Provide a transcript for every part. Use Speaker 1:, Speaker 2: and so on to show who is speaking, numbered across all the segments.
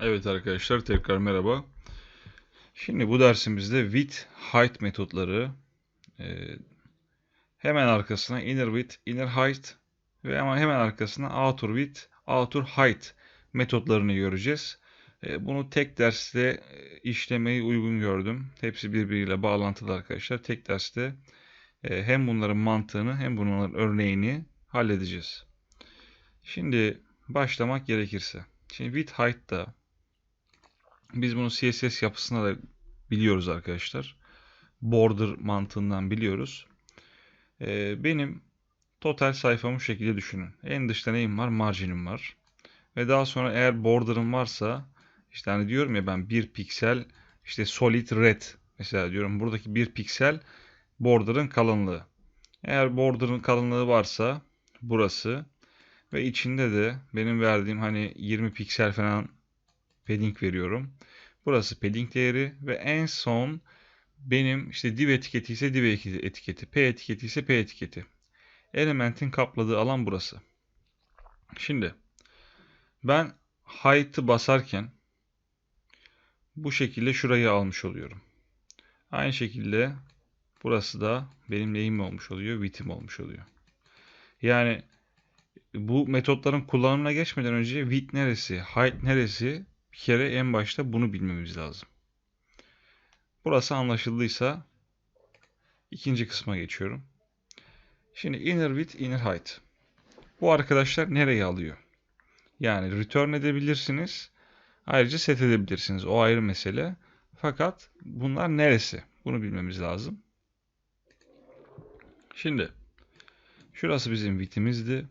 Speaker 1: Evet arkadaşlar tekrar merhaba. Şimdi bu dersimizde width height metotları e, hemen arkasına inner width, inner height ve ama hemen arkasına outer width, outer height metotlarını göreceğiz. E, bunu tek derste e, işlemeyi uygun gördüm. Hepsi birbiriyle bağlantılı arkadaşlar. Tek derste e, hem bunların mantığını hem bunların örneğini halledeceğiz. Şimdi başlamak gerekirse. Şimdi width height da biz bunu CSS yapısına da biliyoruz arkadaşlar. Border mantığından biliyoruz. Ee, benim total sayfamı bu şekilde düşünün. En dışta neyim var? Marginim var. Ve daha sonra eğer border'ım varsa işte hani diyorum ya ben bir piksel işte solid red mesela diyorum buradaki bir piksel border'ın kalınlığı. Eğer border'ın kalınlığı varsa burası ve içinde de benim verdiğim hani 20 piksel falan padding veriyorum. Burası padding değeri ve en son benim işte div etiketi ise div etiketi, p etiketi ise p etiketi. Elementin kapladığı alan burası. Şimdi ben height'ı basarken bu şekilde şurayı almış oluyorum. Aynı şekilde burası da benim neyim olmuş oluyor? Width'im olmuş oluyor. Yani bu metotların kullanımına geçmeden önce width neresi, height neresi bir kere en başta bunu bilmemiz lazım. Burası anlaşıldıysa ikinci kısma geçiyorum. Şimdi inner width, inner height. Bu arkadaşlar nereye alıyor? Yani return edebilirsiniz. Ayrıca set edebilirsiniz. O ayrı mesele. Fakat bunlar neresi? Bunu bilmemiz lazım. Şimdi şurası bizim width'imizdi.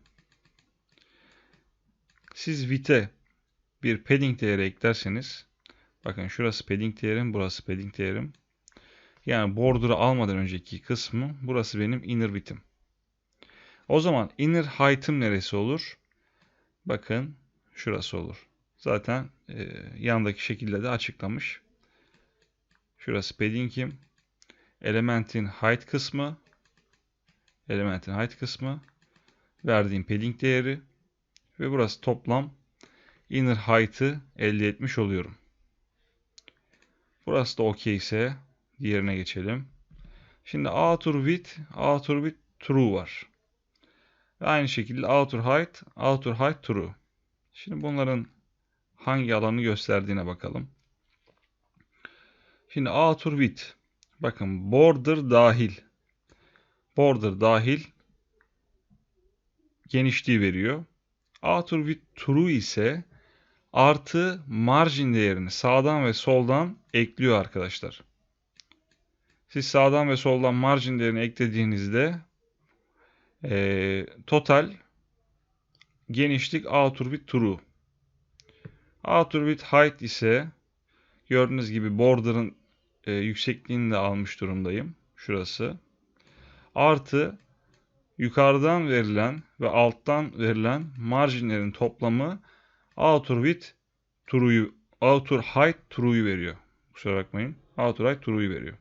Speaker 1: Siz width'e bir padding değeri eklerseniz bakın şurası padding değerim, burası padding değerim. Yani border'ı almadan önceki kısmı burası benim inner width'im. O zaman inner height'ım neresi olur? Bakın şurası olur. Zaten e, yandaki şekilde de açıklamış. Şurası padding'im. Elementin height kısmı. Elementin height kısmı. Verdiğim padding değeri. Ve burası toplam inner height'ı elde etmiş oluyorum. Burası da OK ise diğerine geçelim. Şimdi outer width, outer width true var. Ve aynı şekilde outer height, outer height true. Şimdi bunların hangi alanı gösterdiğine bakalım. Şimdi outer width. Bakın border dahil. Border dahil genişliği veriyor. Outer width true ise artı margin değerini sağdan ve soldan ekliyor arkadaşlar. Siz sağdan ve soldan margin değerini eklediğinizde e, total genişlik outer width true. Outer width height ise gördüğünüz gibi border'ın e, yüksekliğini de almış durumdayım. Şurası. Artı yukarıdan verilen ve alttan verilen marjinlerin toplamı outer width true'yu outer height true'yu veriyor. Kusura bakmayın. Outer height true'yu veriyor.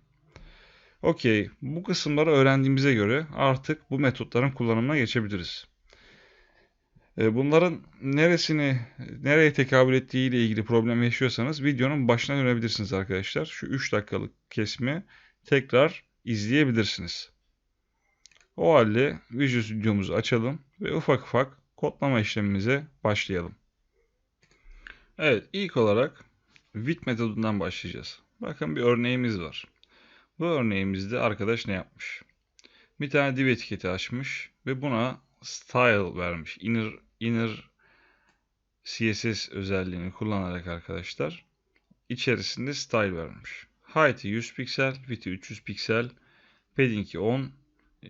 Speaker 1: Okey. Bu kısımları öğrendiğimize göre artık bu metotların kullanımına geçebiliriz. E, bunların neresini, nereye tekabül ettiği ile ilgili problem yaşıyorsanız videonun başına dönebilirsiniz arkadaşlar. Şu 3 dakikalık kesimi tekrar izleyebilirsiniz. O halde Visual Studio'muzu açalım ve ufak ufak kodlama işlemimize başlayalım. Evet ilk olarak with metodundan başlayacağız. Bakın bir örneğimiz var. Bu örneğimizde arkadaş ne yapmış? Bir tane div etiketi açmış ve buna style vermiş. Inner, inner CSS özelliğini kullanarak arkadaşlar içerisinde style vermiş. Height'i 100 piksel, width'i 300 piksel, padding'i 10,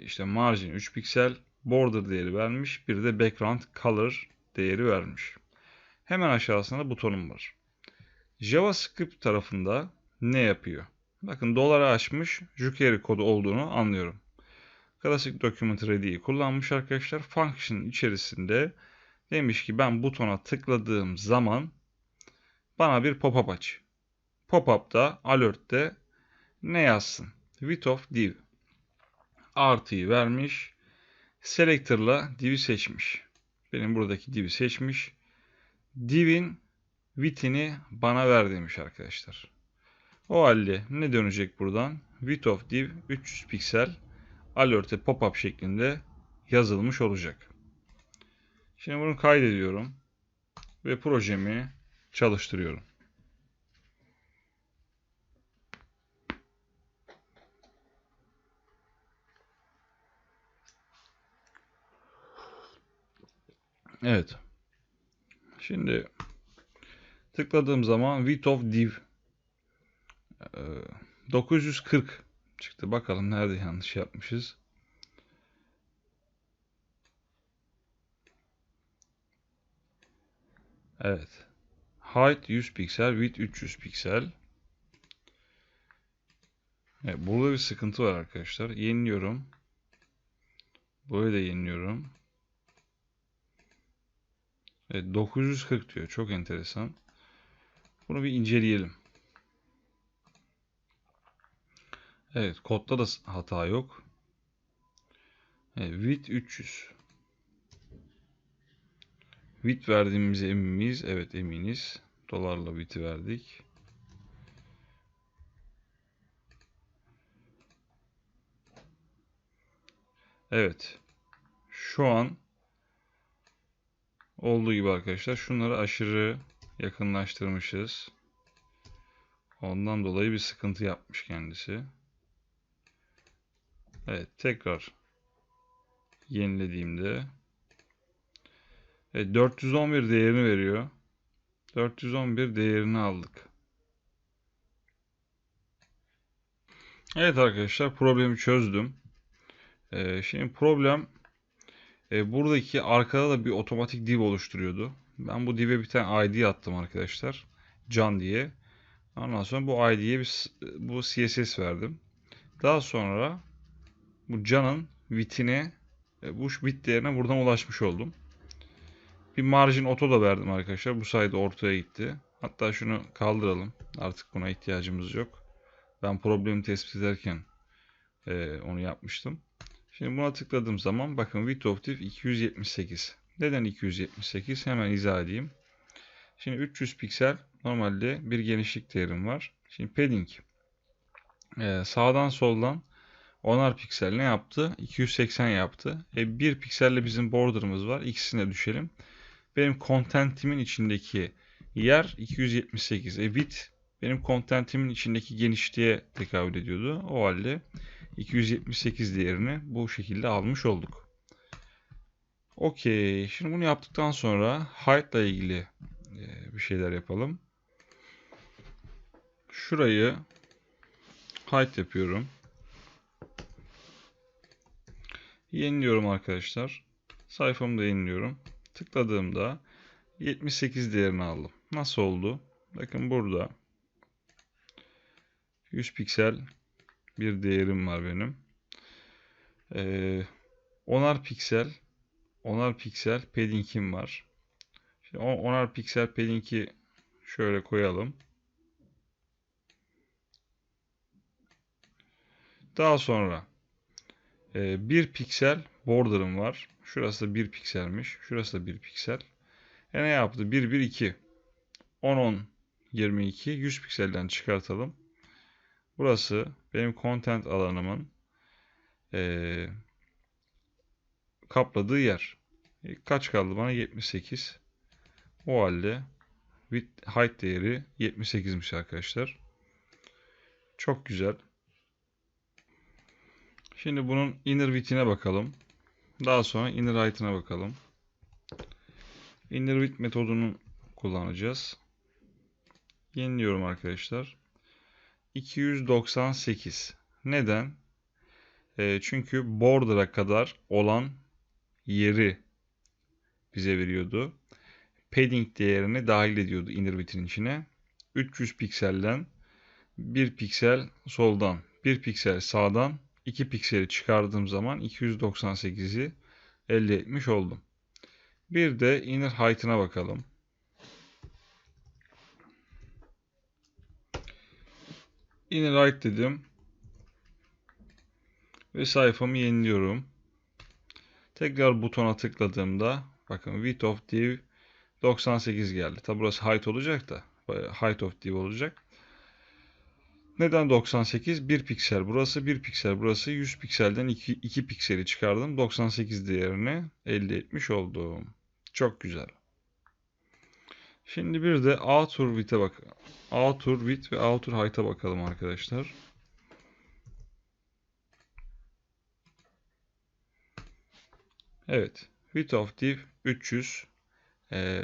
Speaker 1: işte margin 3 piksel, border değeri vermiş. Bir de background color değeri vermiş. Hemen aşağısında butonum var. JavaScript tarafında ne yapıyor? Bakın doları açmış, jQuery kodu olduğunu anlıyorum. Classic Document Ready'yi kullanmış arkadaşlar. Function içerisinde demiş ki ben butona tıkladığım zaman bana bir pop-up aç. Pop-up'ta, alert'te ne yazsın? Width of div. Artıyı vermiş. Selector'la div'i seçmiş. Benim buradaki div'i seçmiş. Div'in width'ini bana ver demiş arkadaşlar. O halde ne dönecek buradan? Width of div 300 piksel alert'e pop-up şeklinde yazılmış olacak. Şimdi bunu kaydediyorum ve projemi çalıştırıyorum. Evet. Şimdi tıkladığım zaman of div 940 çıktı. Bakalım nerede yanlış yapmışız. Evet. Height 100 piksel, width 300 piksel. Evet, burada bir sıkıntı var arkadaşlar. Yeniliyorum. Burayı da yeniliyorum. Evet 940 diyor. Çok enteresan. Bunu bir inceleyelim. Evet kodda da hata yok. Evet, width 300. Width verdiğimize emin miyiz? Evet eminiz. Dolarla width'i verdik. Evet. Şu an olduğu gibi arkadaşlar şunları aşırı yakınlaştırmışız. Ondan dolayı bir sıkıntı yapmış kendisi. Evet tekrar yenilediğimde evet, 411 değerini veriyor. 411 değerini aldık. Evet arkadaşlar problemi çözdüm. Ee, şimdi problem e, buradaki arkada da bir otomatik div oluşturuyordu. Ben bu div'e bir tane ID attım arkadaşlar. Can diye. Ondan sonra bu ID'ye bir, bu CSS verdim. Daha sonra bu canın bitine e, bu bit değerine buradan ulaşmış oldum. Bir margin auto da verdim arkadaşlar. Bu sayede ortaya gitti. Hatta şunu kaldıralım. Artık buna ihtiyacımız yok. Ben problemi tespit ederken e, onu yapmıştım. Şimdi buna tıkladığım zaman bakın width of div 278. Neden 278? Hemen izah edeyim. Şimdi 300 piksel normalde bir genişlik değerim var. Şimdi padding e, sağdan soldan 10'ar piksel ne yaptı? 280 yaptı. E, 1 pikselle bizim border'ımız var. İkisine düşelim. Benim content'imin içindeki yer 278. E, width benim content'imin içindeki genişliğe tekabül ediyordu. O halde 278 değerini bu şekilde almış olduk. Okey. Şimdi bunu yaptıktan sonra height ile ilgili e, bir şeyler yapalım. Şurayı height yapıyorum. Yeniliyorum arkadaşlar. Sayfamı da yeniliyorum. Tıkladığımda 78 değerini aldım. Nasıl oldu? Bakın burada 100 piksel bir değerim var benim. Ee, onar piksel onar piksel padding'im var. Şimdi onar piksel padding'i şöyle koyalım. Daha sonra e, 1 piksel border'ım var. Şurası da 1 pikselmiş. Şurası da 1 piksel. E ne yaptı? 1 1 2 10 10 22 100 pikselden çıkartalım. Burası benim content alanımın e, kapladığı yer. E, kaç kaldı bana? 78. O halde width height değeri 78'miş arkadaşlar. Çok güzel. Şimdi bunun inner width'ine bakalım. Daha sonra inner height'ına bakalım. Inner width metodunu kullanacağız. Yeniliyorum arkadaşlar. 298. Neden? E, çünkü border'a kadar olan yeri bize veriyordu. Padding değerini dahil ediyordu inner width'in içine. 300 pikselden 1 piksel soldan, 1 piksel sağdan 2 pikseli çıkardığım zaman 298'i elde etmiş oldum. Bir de inner height'ına bakalım. Inner height dedim. Ve sayfamı yeniliyorum. Tekrar butona tıkladığımda bakın width of div 98 geldi. Tabi burası height olacak da. Height of div olacak. Neden 98? 1 piksel burası, 1 piksel burası. 100 pikselden 2, 2 pikseli çıkardım. 98 değerini elde etmiş oldum. Çok güzel. Şimdi bir de outer width'e bak. Outer width ve outer height'a bakalım arkadaşlar. Evet. Width of div 300. Ee,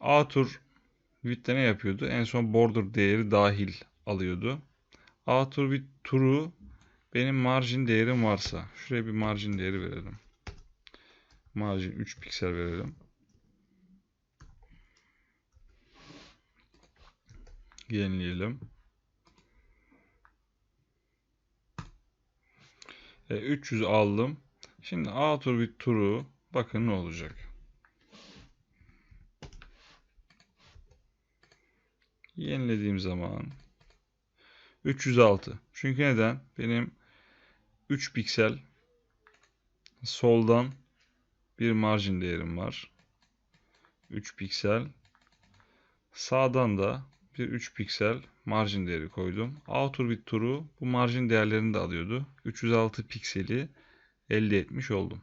Speaker 1: outer width'te ne yapıyordu? En son border değeri dahil alıyordu. Outer width true benim margin değerim varsa. Şuraya bir margin değeri verelim. Margin 3 piksel verelim. Yenileyelim. E, 300 aldım. Şimdi outer with true bakın ne olacak. Yenilediğim zaman 306. Çünkü neden? Benim 3 piksel soldan bir margin değerim var. 3 piksel. Sağdan da bir 3 piksel margin değeri koydum. Outer with true bu margin değerlerini de alıyordu. 306 pikseli elde etmiş oldum.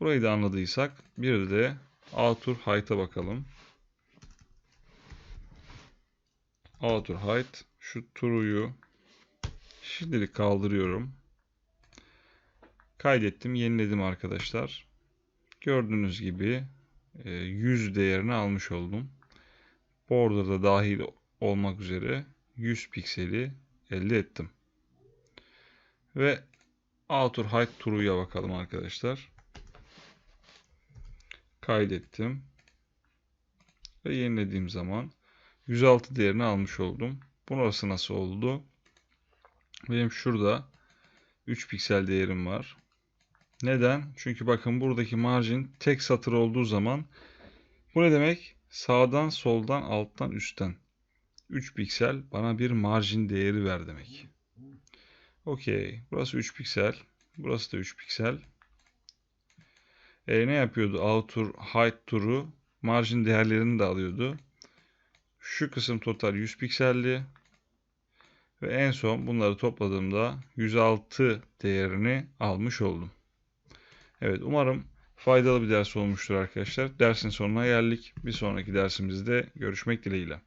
Speaker 1: Burayı da anladıysak bir de outer height'a bakalım. Outer height şu true'yu şimdilik kaldırıyorum. Kaydettim, yeniledim arkadaşlar. Gördüğünüz gibi 100 e, değerini almış oldum. Border'da dahil olmak üzere 100 pikseli elde ettim. Ve outer height true'ya bakalım arkadaşlar. Kaydettim. Ve yenilediğim zaman 106 değerini almış oldum. Burası nasıl oldu? Benim şurada 3 piksel değerim var. Neden? Çünkü bakın buradaki margin tek satır olduğu zaman bu ne demek? Sağdan, soldan, alttan, üstten. 3 piksel bana bir margin değeri ver demek. Okey. Burası 3 piksel. Burası da 3 piksel. E, ne yapıyordu? Outer height turu margin değerlerini de alıyordu. Şu kısım total 100 pikseldi. Ve en son bunları topladığımda 106 değerini almış oldum. Evet umarım faydalı bir ders olmuştur arkadaşlar. Dersin sonuna geldik. Bir sonraki dersimizde görüşmek dileğiyle.